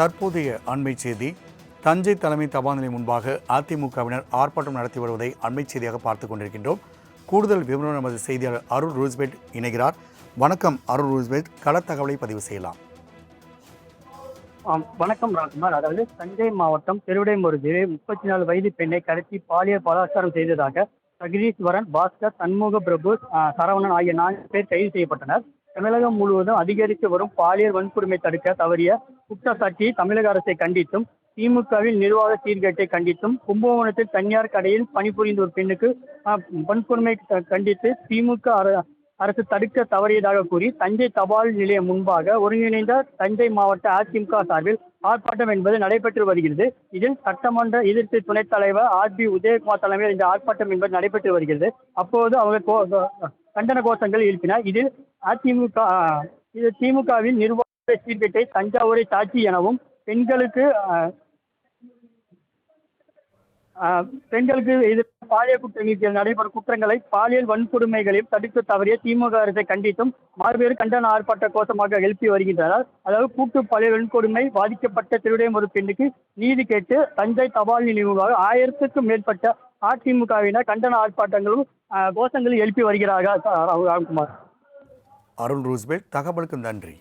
தற்போதைய அண்மை செய்தி. தஞ்சை தலைமை தபால் நிலையம் முன்பாக அதிமுகவினர் ஆர்ப்பாட்டம் நடத்தி வருவதை அண்மை செய்தியாக பார்த்துக் கொண்டிருக்கின்றோம். கூடுதல் விவரம் நமது செய்தியாளர் அருள் ரூஸ்பெட் இணைகிறார். வணக்கம் அருள் ரூஸ்பெட். கள தகவலை பதிவு செய்யலாம். ஆம், வணக்கம் ராஜ்குமார். அதாவது தஞ்சை மாவட்டம் திருவிடைமுருகில் முப்பத்தி நாலு வயது பெண்ணை கடத்தி பாலியல் பலாத்காரம் செய்ததாக ஜெகதீஸ்வரன் பாஸ்கர் சண்முக பிரபு சரவணன் ஆகிய நான்கு பேர் கைது செய்யப்பட்டனர். தமிழகம் முழுவதும் அதிகரித்து வரும் பாலியல் வன்கொடுமை தடுக்க தவறிய குற்றச்சாட்டியை தமிழக அரசை கண்டித்தும் திமுகவில் நிர்வாக சீர்கேட்டை கண்டித்தும் கும்பகோணத்தில் தனியார் கடையில் பணிபுரிந்த ஒரு பெண்ணுக்கு வன்கொடுமை க- கண்டித்து திமுக அரசு தடுக்க தவறியதாக கூறி தஞ்சை தபால் நிலையம் முன்பாக ஒருங்கிணைந்த தஞ்சை மாவட்ட அதிமுக சார்பில் ஆர்ப்பாட்டம் என்பது நடைபெற்று வருகிறது. இதில் சட்டமன்ற எதிர்த்து துணைத் தலைவர் ஆர் பி உதயகுமார் தலைமையில் இந்த ஆர்ப்பாட்டம் என்பது நடைபெற்று வருகிறது. அப்போது அவங்க கோ- கண்டன கோஷங்கள் எழுப்பினார். இதில் அதிமுக இது திமுகவின் நிர்வாக சீர்கேட்டை தஞ்சாவூரை சாட்சி எனவும் பெண்களுக்கு பெண்களுக்கு இது பாலியல் குற்றங்களில் நடைபெறும் குற்றங்களை பாலியல் வன்கொடுமைகளையும் தடுக்க தவறிய திமுக அரசை கண்டித்தும் மார்பேறு கண்டன ஆர்ப்பாட்ட கோஷமாக எழுப்பி வருகின்றனர். அதாவது கூட்டு பாலியல் வன்கொடுமை பாதிக்கப்பட்ட திருடைய ஒரு பெண்ணுக்கு நீதி கேட்டு தஞ்சை தபால் நிலையமாக ஆயிரத்துக்கும் மேற்பட்ட அதிமுகவினர் கண்டன ஆர்ப்பாட்டங்களும் கோஷங்களும் எழுப்பி வருகிறார்கள். ராகுல்குமார் அருண் அருள் தகவலுக்கு நன்றி.